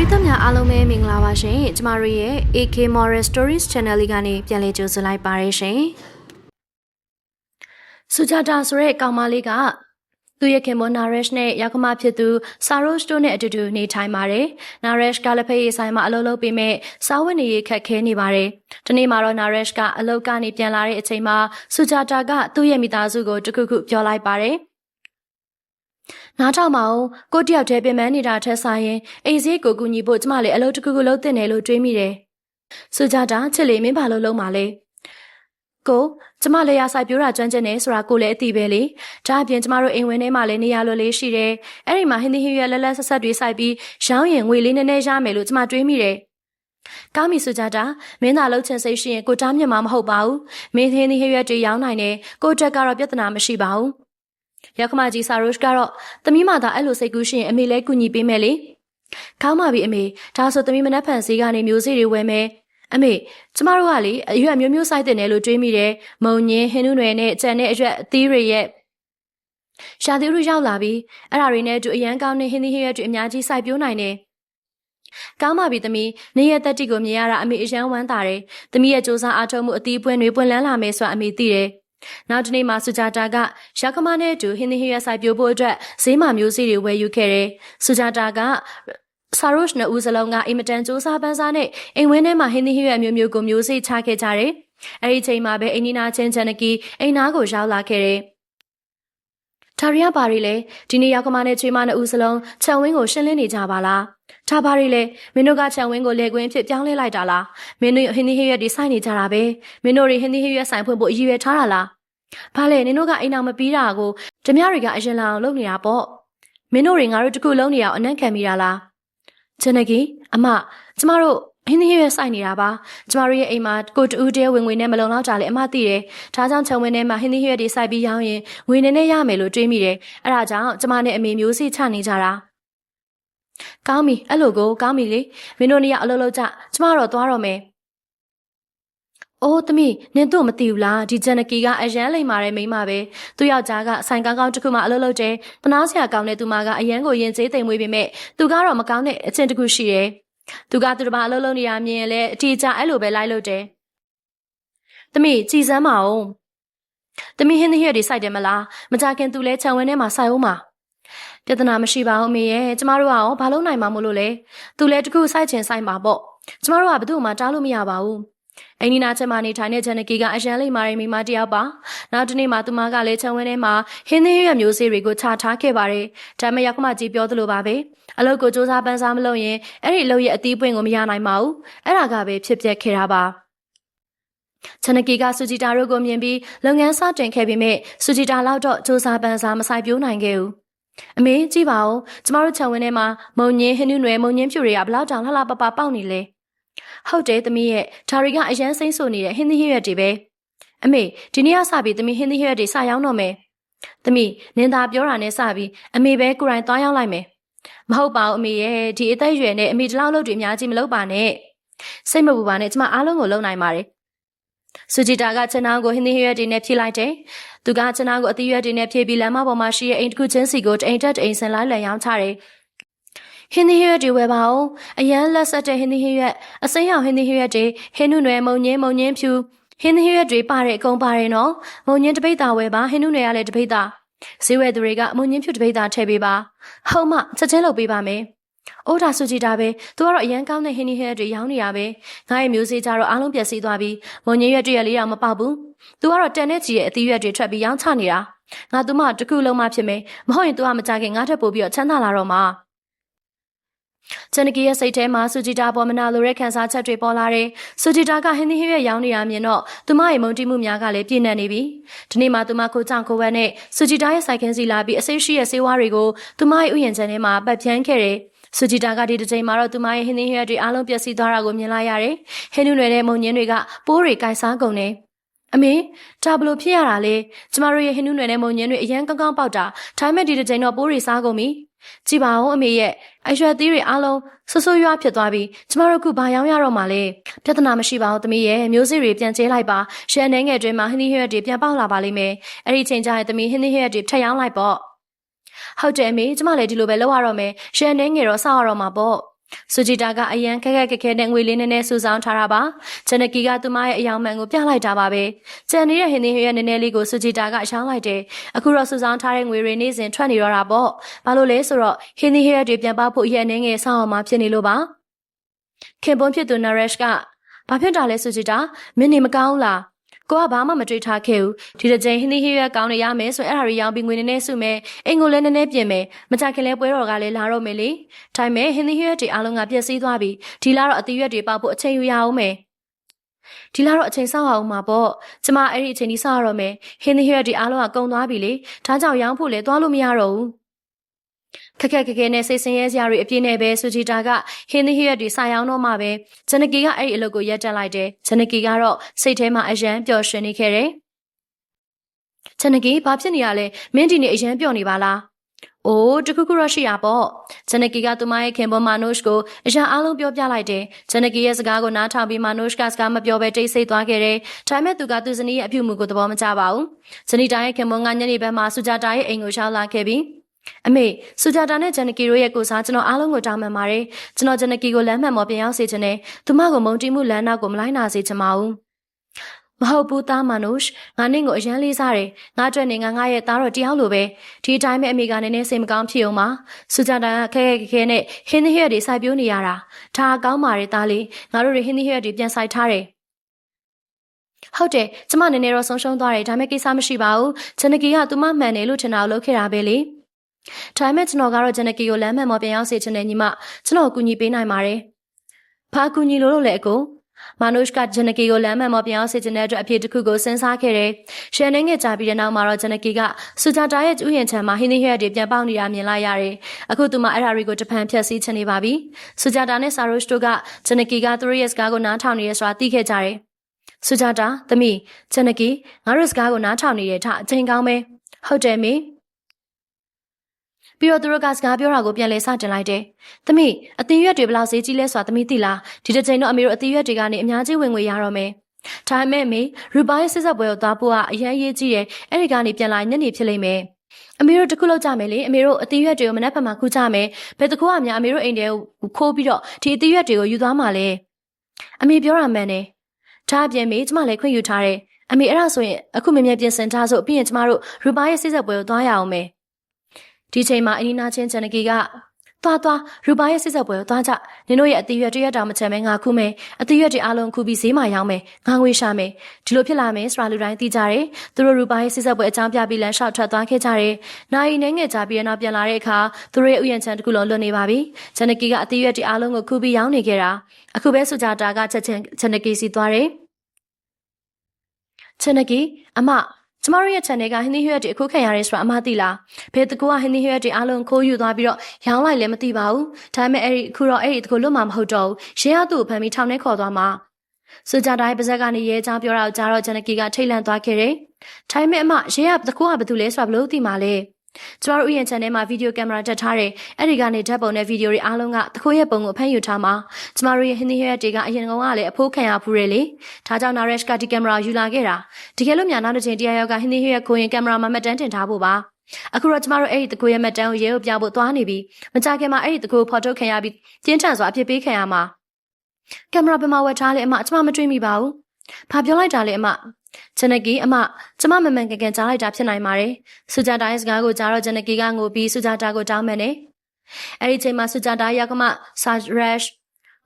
ရိသတ်များအားလုံးပဲမင်္ဂလာပါရှင်ကျမတို့ရဲ့ AK Moral Stories Channel လေးကနေပြန်လည်ကြိုဆိုလိုက်ပါရရှင်စူဂျာတာဆိုတဲ့ကောင်မလေးကသူ့ရဲ့ခင်မနာရက်ရှ်နဲ့ရောက်ခမဖြစ်သူဆာရို့စ်တို့နဲ့အတူတူနေထိုင်ပါတယ်။နာရက်ရှ်ကလည်းဖေးရေးဆိုင်မှာအလုပ်လုပ်ပြီးမဲ့စားဝတ်နေရေးခက်ခဲနေပါတယ်။ဒီနေ့မှာတော့နာရက်ရှ်ကအလုပ်ကနေပြန်လာတဲ့အချိန်မှာစူဂျာတာကသူ့ရဲ့မိသားစုကိုတခုခုပြောလိုက်ပါတယ်။ နားထောင်မအောင်ကိုတယောက်တည်းပြင်ပန်းနေတာထက်ဆိုင်ရင်အိမ်စည်းကိုကူညီဖို့ကျမလည်းအလုပ်တစ်ခုခုလုပ်တင်တယ်လို့တွေးမိတယ်။စူဂျာတာချစ်လေးမင်းဘာလို့လုံးပါလဲ။ကိုကျမလည်းရဆိုင်ပြိုးတာကျွမ်းကျင်နေဆိုတာကိုလည်းအသိပဲလေ။ဒါအပြင်ကျမတို့အိမ်ဝင်ထဲမှာလည်းနေရလိုလေးရှိတယ်။အဲ့ဒီမှာဟင်းသီးဟင်းရွက်လက်လက်ဆက်ဆက်တွေစိုက်ပြီးရောင်းရင်ငွေလေးနည်းနည်းရမယ်လို့ကျမတွေးမိတယ်။ကောင်းပြီစူဂျာတာမင်းသာလှုပ်ချင်စိတ်ရှိရင်ကိုတားမြတ်မှာမဟုတ်ပါဘူး။မင်းဟင်းသီးဟင်းရွက်တွေရောင်းနိုင်တယ်။ကိုတက်ကတော့ပြဿနာမရှိပါဘူး။ ရောက်ခမကြီးဆာရို့ကတော့သမီးမသာအဲ့လိုစိတ်ကူးရှိရင်အမေလည်းကူညီပေးမယ်လေ။ကောင်းပါပြီအမေဒါဆိုသမီးမနှက်ဖန်စီကနေမျိုးစေ့တွေဝယ်မယ်။အမေကျမတို့ကလေအရွက်မျိုးမျိုးစိုက်တင်တယ်လို့တွေးမိတယ်။မုံညင်းဟင်းနုနယ်နဲ့ကြံတဲ့အရွက်အသီးတွေရဲ့ရှာသီးတွေရောက်လာပြီးအဲ့ဒါတွေနဲ့အတူအရန်ကောင်းတဲ့ဟင်းသီးဟင်းရွက်တွေအများကြီးစိုက်ပျိုးနိုင်တယ်။ကောင်းပါပြီသမီးနေရတက်တိကိုမြင်ရတာအမေအရန်ဝမ်းသာတယ်။သမီးရဲ့စူးစမ်းအားထုတ်မှုအသီးပွင့်တွေပွင့်လန်းလာမယ်ဆိုတာအမေသိတယ်။ နောက်တနေ့မှာစူဂျာတာကရောက်ခမနဲ့အတူဟင်းသီးဟင်းရွက်စိုက်ပျိုးဖို့အတွက်ဈေးမှာမျိုးစေ့တွေဝယ်ယူခဲ့တယ်။စူဂျာတာကဆာရို့နှစ်ဦးစလုံးကအင်မတန်စူးစမ်းပန်းစားနဲ့အိမ်ဝင်းထဲမှာဟင်းသီးဟင်းရွက်မျိုးမျိုးကိုမျိုးစေ့ချခဲ့ကြတယ်။အဲဒီချိန်မှာပဲအိမ်နီနာချင်းချန်နကီအိမ်နာကိုရောက်လာခဲ့တယ်။ ထာရီယာပါရီလေဒီနေ့ရောက်ကမနဲ့ချွေးမနှစ်ဦးစလုံးခြံဝင်းကိုရှင်းလင်းနေကြပါလား။ထားပါရီလေမင်းတို့ကခြံဝင်းကိုလေကွင်းဖြစ်ပြောင်းလဲလိုက်တာလား။မင်းတို့ဟင်းသီးဟင်းရွက်တွေစိုက်နေကြတာပဲ။မင်းတို့တွေဟင်းသီးဟင်းရွက်ဆိုင်ဖွင့်ဖို့အည်ရွယ်ထားတာလား။ဘာလဲနင်တို့ကအိမ်အောင်မပြီးတာကိုဓမြတွေကအရင်လာအောင်လုပ်နေတာပေါ့။မင်းတို့တွေငါတို့တခုလုံးနေအောင်အနံ့ခံမိတာလား။ဂျနကီအမကျမတို့ ဟင်းသီးရွက်စိုက်နေတာပါကျမတို့ရဲ့အိမ်မှာကိုတူးတဲဝင်ငွေနဲ့မလုံလောက်ကြလေအမသိတယ်ဒါကြောင့်ခြံဝင်းထဲမှာဟင်းသီးရွက်တွေစိုက်ပြီးရောင်းရင်ငွေနဲ့နဲ့ရမယ်လို့တွေးမိတယ်အဲဒါကြောင့်ကျမနဲ့အမေမျိုးစီချနေကြတာကောင်းပြီအဲ့လိုကိုကောင်းပြီလေမင်းတို့နေရအလုပ်လုပ်ကြကျမတော့သွားတော့မယ်အိုးသမီးနင်တို့မသိဘူးလားဒီဂျန်နကီကအရန်လိမ်မာတဲ့မိန်းမပဲသူ့ယောက်ျားကဆိုင်ကောင်းကောင်းတစ်ခုမှအလုပ်လုပ်တယ်တနာစရာကောင်းတဲ့သူမကအရန်ကိုရင်ကျေးသိမ်မွေးပေမဲ့သူကတော့မကောင်းတဲ့အချင်းတစ်ခုရှိတယ် သူကသူတစ်ပါအလုပ်လုပ်နေရမြင်ရင်လည်းအထီးကျအဲ့လိုပဲလိုက်လုပ်တယ်သမီးကြည်စမ်းပါဦးသမီးဟင်းသီးရွက်တွေစိုက်တယ်မလားမကြခင်သူလဲခြံဝင်းထဲမှာစိုက်ဦးမှာပြဿနာမရှိပါဘူးမေရဲ့ကျမတို့ကရောဘာလို့နိုင်မှာမို့လို့လဲသူလဲတခုစိုက်ချင်စိုက်မှာပေါ့ကျမတို့ကဘယ်သူမှတားလို့မရပါဘူး အိန္ဒိနာချက်မနေထိုင်တဲ့ဂျန်နကီကအရန်လိမ့်မာရီမိမတယောက်ပါနောက်တနေ့မှသူမကလည်းခြံဝင်းထဲမှာဟင်းသီးရွက်မျိုးစေ့တွေကိုချထားခဲ့ပါတယ်ဒါမဲ့ရောက်မှကြီးပြောသလိုပါပဲအလုပ်ကိုစူးစမ်းပန်းစားမလုပ်ရင်အဲ့ဒီအလုပ်ရဲ့အသီးပွင့်ကိုမရနိုင်ပါဘူးအဲ့ဒါကပဲဖြစ်ပျက်ခဲ့တာပါချန်နကီကစူဂျီတာတို့ကိုမြင်ပြီးလုပ်ငန်းစတင်ခဲ့ပေမဲ့စူဂျီတာလောက်တော့စူးစမ်းပန်းစားမဆိုင်ပြိုးနိုင်ခဲ့ဘူးအမေကြည့်ပါဦးကျမတို့ခြံဝင်းထဲမှာမုံညင်းဟင်းနုနယ်မုံညင်းဖြူတွေကဘလောက်တောင်လှလှပပပေါက်နေလဲ ဟုတ်တယ်သမီးရဲ့ဒါရီကအရန်စိမ့်ဆိုနေတဲ့ဟင်းသီးဟင်းရွက်တွေပဲအမေဒီနေ့ကစပြီးသမီးဟင်းသီးဟင်းရွက်တွေစရောင်းတော့မယ်သမီးနင်သာပြောတာနဲ့စပြီးအမေပဲကိုယ်တိုင်သွားရောက်လိုက်မယ်မဟုတ်ပါဘူးအမေရဲ့ဒီအသက်အရွယ်နဲ့အမေဒီလောက်လုပ်တွေအများကြီးမလုပ်ပါနဲ့စိတ်မပူပါနဲ့ကျမအားလုံးကိုလုပ်နိုင်ပါတယ်စူဂျီတာကချနာကိုဟင်းသီးဟင်းရွက်တွေနဲ့ဖြည့်လိုက်တယ်သူကချနာကိုအသီးရွက်တွေနဲ့ဖြည့်ပြီးလမ်းမပေါ်မှာရှိတဲ့အိမ်တစ်ခုချင်းစီကိုတအိမ်တက်တအိမ်ဆင်လိုက်လည်ရောင်းချတယ် ဟင်းသီးဟရွက်တွေဝယ်ပါဦးအရန်လက်ဆက်တဲ့ဟင်းသီးဟရွက်အစိမ်းရောင်ဟင်းသီးဟရွက်တွေဟင်းနုနယ်မုံညင်းမုံညင်းဖြူဟင်းသီးဟရွက်တွေပါတဲ့အကုန်ပါတယ်နော်မုံညင်းတပိတ်တာဝယ်ပါဟင်းနုနယ်ကလည်းတပိတ်တာဈေးဝယ်သူတွေကမုံညင်းဖြူတပိတ်တာထည့်ပေးပါဟုတ်မှချက်ချင်းလုပ်ပေးပါမယ်အိုးဒါဆူကြည့်တာပဲသူကတော့အရန်ကောင်းတဲ့ဟင်းနီဟဲတွေရောင်းနေရပဲငါရဲ့မျိုးစေ့ကြတော့အားလုံးပြည့်စည်သွားပြီမုံညင်းရွက်တရက်လေးတော့မပေါက်ဘူးသူကတော့တန်နဲ့ချီရဲ့အသီးရွက်တွေထွက်ပြီးရောင်းချနေတာငါသူမတခုလုံးမှဖြစ်မယ်မဟုတ်ရင်သူကမကြခင်ငါထပ်ပို့ပြီးတော့ချမ်းသာလာတော့မှာ ချန်နကီရဲ့စိတ်ထဲမှာစူဂျီတာပေါ်မနာလိုတဲ့ခံစားချက်တွေပေါ်လာတယ်။စူဂျီတာကဟင်းသီးဟင်းရွက်ရောင်းနေရမြင်တော့သူမရဲ့မုန်တိမှုများကလည်းပြည့်နှက်နေပြီ။ဒီနေ့မှသူမကိုကြောင်ကိုဝက်နဲ့စူဂျီတာရဲ့စိုက်ခင်းစီလာပြီးအစိရှိရဲ့ဆေးဝါးတွေကိုသူမရဲ့ဥယျာဉ်ချန်ထဲမှာပတ်ပြန်းခဲ့တယ်။စူဂျီတာကဒီတစ်ချိန်မှာတော့သူမရဲ့ဟင်းသီးဟင်းရွက်တွေအားလုံးပျက်စီးသွားတာကိုမြင်လိုက်ရတယ်။ဟင်းနုနယ်တဲ့မုံညင်းတွေကပိုးတွေကိုင်စားကုန်တယ်။အမေဒါဘလို့ဖြစ်ရတာလဲကျမတို့ရဲ့ဟင်းနုနယ်နဲ့မုံညင်းတွေအရန်ကောင်းကောင်းပေါက်တာထိုင်းမဲ့ဒီတစ်ချိန်တော့ပိုးတွေစားကုန်ပြီ ကြည်ပါဦးအမေရဲ့အရွယ်သီးတွေအားလုံးဆဆရွားဖြစ်သွားပြီးကျမတို့ကဘာရောင်းရတော့မှလဲပြဿနာမရှိပါဘူးသမီးရဲ့မျိုးစေ့တွေပြန်ကျဲလိုက်ပါရှယ်နှဲငယ်တွင်မှာဟင်းသီးဟွက်တွေပြန်ပေါက်လာပါလိမ့်မယ်အဲ့ဒီချိန်ကျရင်သမီးဟင်းသီးဟွက်တွေထပ်ရောင်းလိုက်ပေါ့ဟုတ်တယ်အမေကျမလည်းဒီလိုပဲလုပ်ရတော့မယ်ရှယ်နှဲငယ်တော့စောက်ရတော့မှာပေါ့ စူဂျီတာကအရန်ခက်ခက်ခက်ခဲနဲ့ငွေလေးနည်းနည်းစုဆောင်းထားတာပါဂျန်နကီကသူမရဲ့အယောင်မှန်ကိုပြလိုက်တာပါပဲကြံနေတဲ့ဟင်းသီးဟွေရဲ့နည်းနည်းလေးကိုစူဂျီတာကရောင်းလိုက်တယ်အခုတော့စုဆောင်းထားတဲ့ငွေတွေနေ့စဉ်ထွက်နေတော့တာပေါ့ဘာလို့လဲဆိုတော့ဟင်းသီးဟွေတွေပြန်ပဖို့အရင်အနေငယ်ဆောင်းအောင်မှဖြစ်နေလို့ပါခင်ပွန်းဖြစ်သူနရက်ရှ်ကဘာဖြစ်တာလဲစူဂျီတာမင်းနေမကောင်းလား ကိုကဘာမှမတွေးထားခဲ့ဘူးဒီတစ်ချိန်ဟင်းသီးဟွေရဲ့ကောင်းနေရမယ်ဆိုရင်အဲ့ဒါတွေရောင်းပြီးငွေနည်းနည်းစုမယ်အိမ်ကိုလည်းနည်းနည်းပြင်မယ်မကြခင်လဲပွဲတော်ကလည်းလာတော့မယ်လေဒါပေမဲ့ဟင်းသီးဟွေတွေအားလုံးကပြည့်စည်သွားပြီဒီလာတော့အတီးရွက်တွေပေါက်ဖို့အချိန်ယူရအောင်မယ်ဒီလာတော့အချိန်ဆောက်အောင်မှာပေါ့ကျမအဲ့ဒီအချိန်ကြီးဆောက်ရတော့မယ်ဟင်းသီးဟွေတွေအားလုံးကကုန်သွားပြီလေဒါကြောင့်ရောင်းဖို့လည်းသွားလို့မရတော့ဘူး ခက်ခက်ခက်ခဲနဲ့စိတ်ဆင်းရဲစရာတွေအပြည့်နဲ့ပဲဆူဂျီတာကဟင်းသီးဟွေတွေစာရောင်းတော့မှပဲဂျန်နကီကအဲ့ဒီအလုပ်ကိုရပ်တက်လိုက်တယ်ဂျန်နကီကတော့စိတ်ထဲမှာအယံပျော်ရွှင်နေခဲ့တယ်ဂျန်နကီဘာဖြစ်နေရလဲမင်းဒီနေ့အယံပျော်နေပါလားအိုးတခုခုတော့ရှိရပေါ့ဂျန်နကီကသူမရဲ့ခင်ပေါ်မာနို့ရှ်ကိုအရာအလုံးပြောပြလိုက်တယ်ဂျန်နကီရဲ့စကားကိုနားထောင်ပြီးမာနို့ရှ်ကစကားမပြောဘဲတိတ်ဆိတ်သွားခဲ့တယ်ဒါပေမဲ့သူကသူဇနီးရဲ့အပြုအမူကိုသဘောမကျပါဘူးဇနီးတိုင်းရဲ့ခင်ပေါ်ကညနေဘက်မှာဆူဂျာတာရဲ့အိမ်ကိုရှောက်လာခဲ့ပြီး အမေဆူဂျာတာနဲ့ဂျန်နကီတို့ရဲ့ကိုစားကျွန်တော်အားလုံးကိုတောင်းပန်ပါတယ်ကျွန်တော်ဂျန်နကီကိုလမ်းမှန်ပေါ်ပြန်ရောက်စေချင်တယ်သူမကိုမုံတီးမှုလမ်းနောက်ကိုမလိုက်နာစေချင်ပါဘူးမဟုတ်ဘူးသားမနုရှ်ငါနင့်ကိုအရန်လေးစားတယ်ငါအတွက်နေငါငါရဲ့သားတော်တယောက်လိုပဲဒီအတိုင်းပဲအမေကနည်းနည်းစိတ်မကောင်းဖြစ်အောင်ပါစူဂျာတာကခဲခဲခဲနဲ့ဟင်းသီးဟရက်တွေစိုက်ပျိုးနေရတာဒါအကောင်းပါရဲ့သားလေးငါတို့တွေဟင်းသီးဟရက်တွေပြန်စိုက်ထားတယ်ဟုတ်တယ်ကျမနည်းနည်းတော့ဆုံးရှုံးသွားတယ်ဒါပေမဲ့ကိစ္စမရှိပါဘူးဂျန်နကီကသူမမှန်တယ်လို့ထင်တာကိုလုပ်ခဲ့တာပဲလေ ဒါပေမဲ့ကျွန်တော်ကတော့ဂျန်နကီကိုလမ်းမှန်ပေါ်ပြန်ရောက်စေချင်တယ်ညီမကျွန်တော်ကိုကူညီပေးနိုင်ပါတယ်ဘာကူညီလို့လို့လဲအကိုမာနုရှ်ကဂျန်နကီကိုလမ်းမှန်ပေါ်ပြန်အောင်စေချင်တဲ့အတွက်အဖြစ်တစ်ခုကိုစဉ်းစားခဲ့တယ်။ရှန်နေငယ်ကြာပြီးတဲ့နောက်မှာတော့ဂျန်နကီကစူဂျာတာရဲ့ဥယျာဉ်ချမ်းမှာဟင်းသီးဟရက်တွေပြန်ပေါက်နေတာမြင်လိုက်ရတယ်။အခုသူမအဲ့ဒါတွေကိုတဖန်ဖြတ်စည်းချင်နေပါပြီ။စူဂျာတာနဲ့ဆာရိုရှ်တို့ကဂျန်နကီကသူတို့ရဲ့စကားကိုနားထောင်နေရဆိုတာသိခဲ့ကြတယ်။စူဂျာတာသမီးဂျန်နကီငါတို့စကားကိုနားထောင်နေတဲ့ထအချိန်ကောင်းပဲ။ဟုတ်တယ်မေ။ ပြီးတော့သူတို့ကစကားပြောတာကိုပြန်လဲစတင်လိုက်တယ်။သမီးအသီးရွက်တွေဘယ်လောက်ဈေးကြီးလဲဆိုတာသမီးသိလား။ဒီတစ်ချိန်တော့အမေတို့အသီးရွက်တွေကနေအများကြီးဝင်ငွေရတော့မယ်။ဒါပေမဲ့မေရူပါရဲ့စစ်ဆက်ပွဲကိုသွားဖို့ကအရန်ရေးကြီးတယ်။အဲ့ဒီကနေပြန်လာညနေဖြစ်လိမ့်မယ်။အမေတို့တခုလောက်ကြမယ်လေအမေတို့အသီးရွက်တွေကိုမနက်ဖြန်မှာခူးကြမယ်။ဘယ်တကူကများအမေတို့အိမ်တွေကိုခိုးပြီးတော့ဒီအသီးရွက်တွေကိုယူသွားမှာလဲ။အမေပြောတာမှန်တယ်။ဒါအပြင်မေကျမလည်းခွင့်ယူထားတယ်။အမေအဲ့ဒါဆိုရင်အခုမမြဲပြင်ဆင်ထားဆိုပြီးရင်ကျမတို့ရူပါရဲ့စစ်ဆက်ပွဲကိုသွားရအောင်မယ်။ ဒီချိန်မှာအနီနာချင်းချန်နကီကသွားသွားရူပါရဲ့စစ်ဆက်ပွဲကိုသွားကြနင်တို့ရဲ့အတီးရွက်တရက်တောင်မချမ်းမဲငါခုမယ်အတီးရွက်တွေအားလုံးခုပြီးဈေးမှာရောင်းမယ်ငါငွေရှာမယ်ဒီလိုဖြစ်လာမယ်ဆိုတာလူတိုင်းသိကြတယ်သူတို့ရူပါရဲ့စစ်ဆက်ပွဲအကြောင်းပြပြီးလမ်းလျှောက်ထွက်သွားခဲ့ကြတယ်နိုင်နေငယ်ကြပြီးနောက်ပြန်လာတဲ့အခါသူတို့ရဲ့ဥယျာဉ်ချမ်းတစ်ခုလုံးလွတ်နေပါပြီချန်နကီကအတီးရွက်တွေအားလုံးကိုခုပြီးရောင်းနေခဲ့တာအခုပဲဆိုကြတာကချက်ချင်းချန်နကီစီသွားတယ်ချန်နကီအမ ကျမတို့ရဲ့ channel ကဟင်းသီးဟွက်တွေအခုခံရတယ်ဆိုတာအမသိလားဘယ်တကူကဟင်းသီးဟွက်တွေအားလုံးခိုးယူသွားပြီးတော့ရောင်းလိုက်လည်းမသိပါဘူးဒါပေမဲ့အဲ့ဒီအခုတော့အဲ့ဒီတကူလွတ်မှာမဟုတ်တော့ဘူးရဲရသူ့ကိုဖမ်းပြီးထောင်ထဲခေါ်သွားမှာစူကြတိုင်းပါဇက်ကနေရဲချောင်းပြောတာကိုကြားတော့ဂျန်နကီကထိတ်လန့်သွားခဲ့တယ်။ထိုင်းမဲ့အမရဲရတကူကဘာတူလဲဆိုတာဘလို့သိမှာလဲ။ ကျမတို့ဥယျာဉ် channel မှာဗီဒီယိုကင်မရာတက်ထားတယ်။အဲ့ဒီကနေဓာတ်ပုံနဲ့ဗီဒီယိုတွေအားလုံးကတခိုးရဲ့ပုံကိုဖမ်းယူထားမှာကျမတို့ရဲ့ဟင်းသီးရက်တွေကအရင်ကောင်ကလည်းအဖိုးခံရဖူးတယ်လေ။ဒါကြောင့် Naresh ကဒီကင်မရာယူလာခဲ့တာ။တကယ်လို့များနောက်တစ်ချိန်တရားရောက်ကဟင်းသီးရက်ကိုရင်ကင်မရာမှာမှတ်တမ်းတင်ထားဖို့ပါ။အခုတော့ကျမတို့အဲ့ဒီတကူရဲ့မှတ်တမ်းကိုရဲကိုပြဖို့သွားနေပြီ။မကြခင်မှာအဲ့ဒီတကူကိုဖော်ထုတ်ခံရပြီးပြင်းထန်စွာအဖြစ်ပေးခံရမှာ။ကင်မရာဘယ်မှာဝတ်ထားလဲအမကျမမတွေးမိပါဘူး။ ဘာပြောလိုက်တာလဲအမဂျန်နကီအမကျမမမှန်ကန်ကန်ကြားလိုက်တာဖြစ်နိုင်ပါတယ်။ဆူဂျာတာရဲ့စကားကိုကြားတော့ဂျန်နကီကငိုပြီးဆူဂျာတာကိုတောင်းပန်တယ်။အဲဒီချိန်မှာဆူဂျာတာရောက်ကမှဆာရက်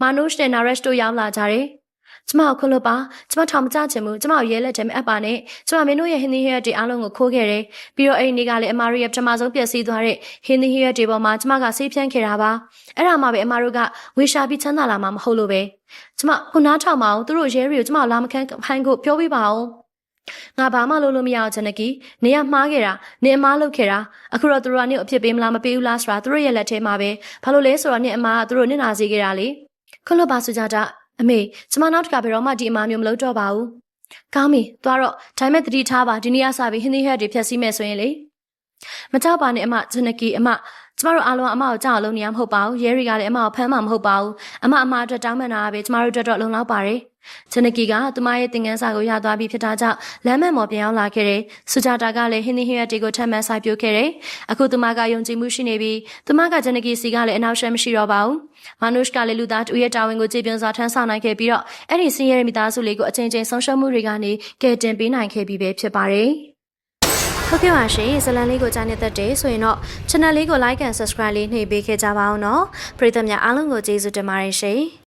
မာနုရှ်နဲ့နာရက်တို့ရောက်လာကြတယ်။ ကျမကိုခွလို့ပါကျမထောင်မကြချင်ဘူးကျမကိုရဲလက်ထဲမှာအပ်ပါနဲ့ကျမမင်းတို့ရဲ့ဟင်းသီးဟရက်တွေအားလုံးကိုခိုးခဲ့တယ်ပြီးတော့အဲ့ဒီနေ့ကလည်းအမာတို့ရဲ့ပထမဆုံးပျက်စီးသွားတဲ့ဟင်းသီးဟရက်တွေပေါ်မှာကျမကဆေးဖြန်းခဲ့တာပါအဲ့ဒါမှပဲအမာတို့ကဝေရှာပြီးချမ်းသာလာမှာမဟုတ်လို့ပဲကျမခုနားထောင်မအောင်သူတို့ရဲတွေကိုကျမလာမခန်းဖိုင်းကိုပြောပြပါအောင်ငါဘာမှလုပ်လို့မရအောင်ချန်နကီနေရမှားခဲ့တာနေအမားလုပ်ခဲ့တာအခုတော့သူတို့ကနေအဖြစ်ပေးမလားမပေးဘူးလားဆိုတာသူတို့ရဲ့လက်ထဲမှာပဲဘာလို့လဲဆိုတော့နေအမားကသူတို့နစ်နာစေခဲ့တာလေခွလို့ပါဆိုကြတာ အမေကျမနောက်တစ်ခါဘယ်တော့မှဒီအမားမျိုးမလုပ်တော့ပါဘူးကောင်းပြီသွားတော့ဒါမဲ့တတိထားပါဒီနေ့ကစပြီးဟင်းသီးဟက်တွေဖြတ်စည်းမယ်ဆိုရင်လေမကြောက်ပါနဲ့အမချန်နကီအမကျမတို့အားလုံးအမကိုကြောက်လို့နေရမဟုတ်ပါဘူးရဲတွေကလည်းအမကိုဖမ်းမှာမဟုတ်ပါဘူးအမအမအတွက်တောင်းပန်တာပဲကျမတို့အတွက်တော့လုံလောက်ပါတယ်။ ဂျနကီကသူမရဲ့သင်ခန်းစာကိုရသွားပြီးဖြစ်တာကြောင့်လမ်းမမော်ပြန်ရောက်လာခဲ့တယ်။ဆူဂျာတာကလည်းဟင်းသီးဟင်းရွက်တွေကိုထပ်မံစိုက်ပျိုးခဲ့တယ်။အခုသူမကယုံကြည်မှုရှိနေပြီးသူမကဂျနကီစီကလည်းအနောက်ရှက်မရှိတော့ပါဘူး။မာနုရှ်ကလည်းလူသားတူရဲ့တာဝန်ကိုကြည်ပြင်းစွာထမ်းဆောင်နိုင်ခဲ့ပြီးတော့အဲ့ဒီစင်းရဲမိသားစုလေးကိုအချိန်ချင်းဆုံးရှုံးမှုတွေကနေကယ်တင်ပေးနိုင်ခဲ့ပြီးပဲဖြစ်ပါတယ်။ဟုတ်ကဲ့ပါရှင်ဇလန်လေးကိုကြားနေတတ်တယ်ဆိုရင်တော့ channel လေးကို like and subscribe လေးနှိပ်ပေးခဲ့ကြပါအောင်နော်ပရိသတ်များအားလုံးကိုကျေးဇူးတင်ပါတယ်ရှင်